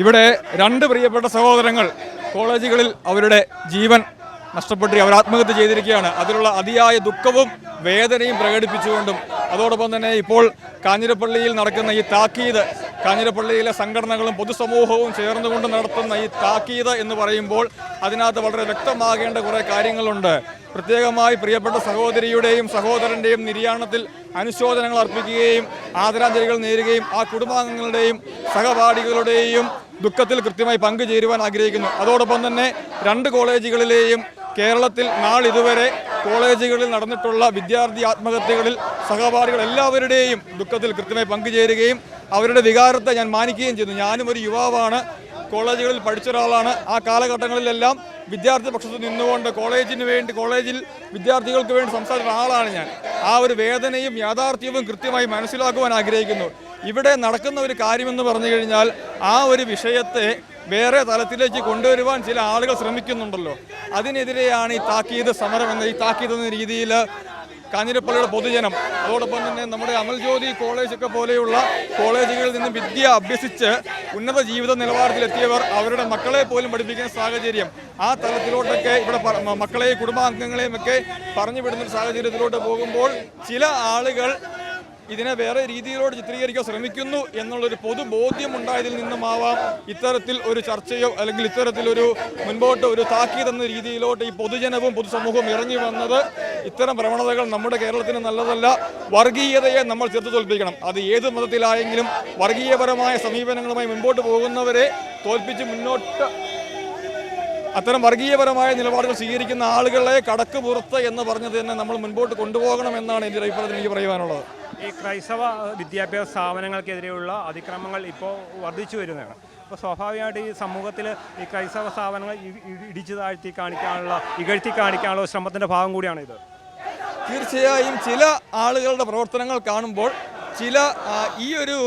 ഇവിടെ രണ്ട് പ്രിയപ്പെട്ട സഹോദരങ്ങൾ കോളേജുകളിൽ അവരുടെ ജീവൻ നഷ്ടപ്പെട്ട് അവർ ആത്മഹത്യ ചെയ്തിരിക്കുകയാണ്. അതിലുള്ള അതിയായ ദുഃഖവും വേദനയും പ്രകടിപ്പിച്ചുകൊണ്ടും അതോടൊപ്പം തന്നെ ഇപ്പോൾ കാഞ്ഞിരപ്പള്ളിയിൽ നടക്കുന്ന ഈ താക്കീത് കാഞ്ഞിരപ്പള്ളിയിലെ സംഘടനകളും പൊതുസമൂഹവും ചേർന്നുകൊണ്ട് നടത്തുന്ന ഈ താക്കീത് എന്ന് പറയുമ്പോൾ അതിനകത്ത് വളരെ വ്യക്തമാകേണ്ട കുറേ കാര്യങ്ങളുണ്ട്. പ്രത്യേകമായി പ്രിയപ്പെട്ട സഹോദരിയുടെയും സഹോദരന്റെയും നിര്യാണത്തിൽ അനുശോചനങ്ങൾ അർപ്പിക്കുകയും ആദരാഞ്ജലികൾ നേരുകയും ആ കുടുംബാംഗങ്ങളുടെയും സഹപാഠികളുടെയും ദുഃഖത്തിൽ കൃത്യമായി പങ്കുചേരുവാൻ ആഗ്രഹിക്കുന്നു. അതോടൊപ്പം തന്നെ രണ്ട് കോളേജുകളിലെയും കേരളത്തിൽ നാളിതുവരെ കോളേജുകളിൽ നടന്നിട്ടുള്ള വിദ്യാർത്ഥി ആത്മഹത്യകളിൽ സഹപാഠികൾ എല്ലാവരുടെയും ദുഃഖത്തിൽ കൃത്യമായി പങ്കുചേരുകയും അവരുടെ വികാരത്തെ ഞാൻ മാനിക്കുകയും ചെയ്യുന്നു. ഞാനും ഒരു യുവാവാണ്. കോളേജുകളിൽ പഠിച്ച ഒരാളാണ്. ആ കാലഘട്ടങ്ങളിലെല്ലാം വിദ്യാർത്ഥി പക്ഷത്ത് നിന്നുകൊണ്ട് കോളേജിന് വേണ്ടി കോളേജിൽ വിദ്യാർത്ഥികൾക്ക് വേണ്ടി സംസാരിച്ച ആളാണ് ഞാൻ. ആ ഒരു വേദനയും യാഥാർത്ഥ്യവും കൃത്യമായി മനസ്സിലാക്കുവാൻ ആഗ്രഹിക്കുന്നു. ഇവിടെ നടക്കുന്ന ഒരു കാര്യമെന്ന് പറഞ്ഞു കഴിഞ്ഞാൽ ആ ഒരു വിഷയത്തെ വേറെ തലത്തിലേക്ക് കൊണ്ടുവരുവാൻ ചില ആളുകൾ ശ്രമിക്കുന്നുണ്ടല്ലോ. അതിനെതിരെയാണ് ഈ താക്കീത് സമരം എന്ന ഈ താക്കീത് എന്ന രീതിയിൽ കാഞ്ഞിരപ്പള്ളിയുടെ പൊതുജനം. അതോടൊപ്പം തന്നെ നമ്മുടെ അമൽജ്യോതി കോളേജ് ഒക്കെ പോലെയുള്ള കോളേജുകളിൽ നിന്ന് വിദ്യ അഭ്യസിച്ച് ഉന്നത ജീവിത നിലവാരത്തിലെത്തിയവർ അവരുടെ മക്കളെ പോലും പഠിപ്പിക്കുന്ന സാഹചര്യം ആ തലത്തിലോട്ടൊക്കെ ഇവിടെ മക്കളെയും കുടുംബാംഗങ്ങളെയും ഒക്കെ പറഞ്ഞു വിടുന്ന സാഹചര്യത്തിലോട്ട് പോകുമ്പോൾ ചില ആളുകൾ ഇതിനെ വേറെ രീതിയിലോട് ചിത്രീകരിക്കാൻ ശ്രമിക്കുന്നു എന്നുള്ളൊരു പൊതുബോധ്യം ഉണ്ടായതിൽ നിന്നുമാവാം ഇത്തരത്തിൽ ഒരു ചർച്ചയോ അല്ലെങ്കിൽ ഇത്തരത്തിലൊരു മുൻപോട്ട് ഒരു താക്കീതെന്ന രീതിയിലോട്ട് ഈ പൊതുജനവും പൊതുസമൂഹവും ഇറങ്ങി വന്നത്. ഇത്തരം പ്രവണതകൾ നമ്മുടെ കേരളത്തിന് നല്ലതല്ല. വർഗീയതയെ നമ്മൾ ചെറുത്തു തോൽപ്പിക്കണം. അത് ഏത് മതത്തിലായെങ്കിലും വർഗീയപരമായ സമീപനങ്ങളുമായി മുമ്പോട്ട് പോകുന്നവരെ തോൽപ്പിച്ച് മുന്നോട്ട് അത്തരം വർഗീയപരമായ നിലപാടുകൾ സ്വീകരിക്കുന്ന ആളുകളെ കടക്ക് പുറത്ത് എന്ന് പറഞ്ഞത് തന്നെ നമ്മൾ മുൻപോട്ട് കൊണ്ടുപോകണം എന്നാണ് എന്റെ അഭിപ്രായത്തിൽ എനിക്ക് പറയുവാനുള്ളത്. ഈ ക്രൈസ്തവ വിദ്യാഭ്യാസ സ്ഥാപനങ്ങൾക്കെതിരെയുള്ള അതിക്രമങ്ങൾ ഇപ്പോൾ വർദ്ധിച്ചു വരുന്നതാണ്. അപ്പോൾ സ്വാഭാവികമായിട്ട് ഈ സമൂഹത്തിൽ ഈ ക്രൈസ്തവ സ്ഥാപനങ്ങൾ ഇടിച്ചു താഴ്ത്തി കാണിക്കാനുള്ള ഇകഴ്ത്തി കാണിക്കാനുള്ള ശ്രമത്തിന്റെ ഭാഗം കൂടിയാണ് ഇത് തീർച്ചയായും ചില ആളുകളുടെ പ്രവർത്തനങ്ങൾ കാണുമ്പോൾ ചില ഈ ഒരു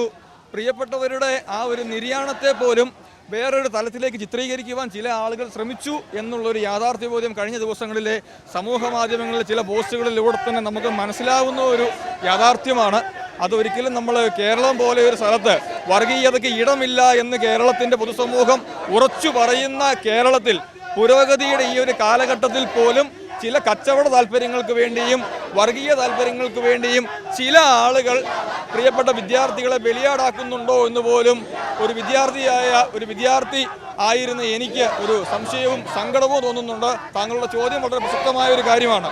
പ്രിയപ്പെട്ടവരുടെ ആ ഒരു നിര്യാണത്തെ പോലും വേറൊരു തലത്തിലേക്ക് ചിത്രീകരിക്കുവാൻ ചില ആളുകൾ ശ്രമിച്ചു എന്നുള്ളൊരു യാഥാർത്ഥ്യബോധ്യം കഴിഞ്ഞ ദിവസങ്ങളിലെ സമൂഹ മാധ്യമങ്ങളിലെ ചില പോസ്റ്റുകളിലൂടെ തന്നെ നമുക്ക് മനസ്സിലാവുന്ന ഒരു യാഥാർത്ഥ്യമാണ്. അതൊരിക്കലും നമ്മൾ കേരളം പോലെ ഒരു സ്ഥലത്ത് വർഗീയതയ്ക്ക് ഇടമില്ല എന്ന് കേരളത്തിന്റെ പൊതുസമൂഹം ഉറച്ചു പറയുന്ന കേരളത്തിൽ പുരോഗതിയുടെ ഈ ഒരു കാലഘട്ടത്തിൽ പോലും ചില കച്ചവട താല്പര്യങ്ങൾക്ക് വേണ്ടിയും വർഗീയ താല്പര്യങ്ങൾക്ക് വേണ്ടിയും ചില ആളുകൾ പ്രിയപ്പെട്ട വിദ്യാർത്ഥികളെ ബലിയാടാക്കുന്നുണ്ടോ എന്ന് പോലും ഒരു വിദ്യാർത്ഥിയായ ഒരു വിദ്യാർത്ഥി ആയിരുന്ന എനിക്ക് ഒരു സംശയവും സങ്കടവും തോന്നുന്നുണ്ട്. താങ്കളുടെ ചോദ്യം വളരെ പ്രസക്തമായ ഒരു കാര്യമാണ്.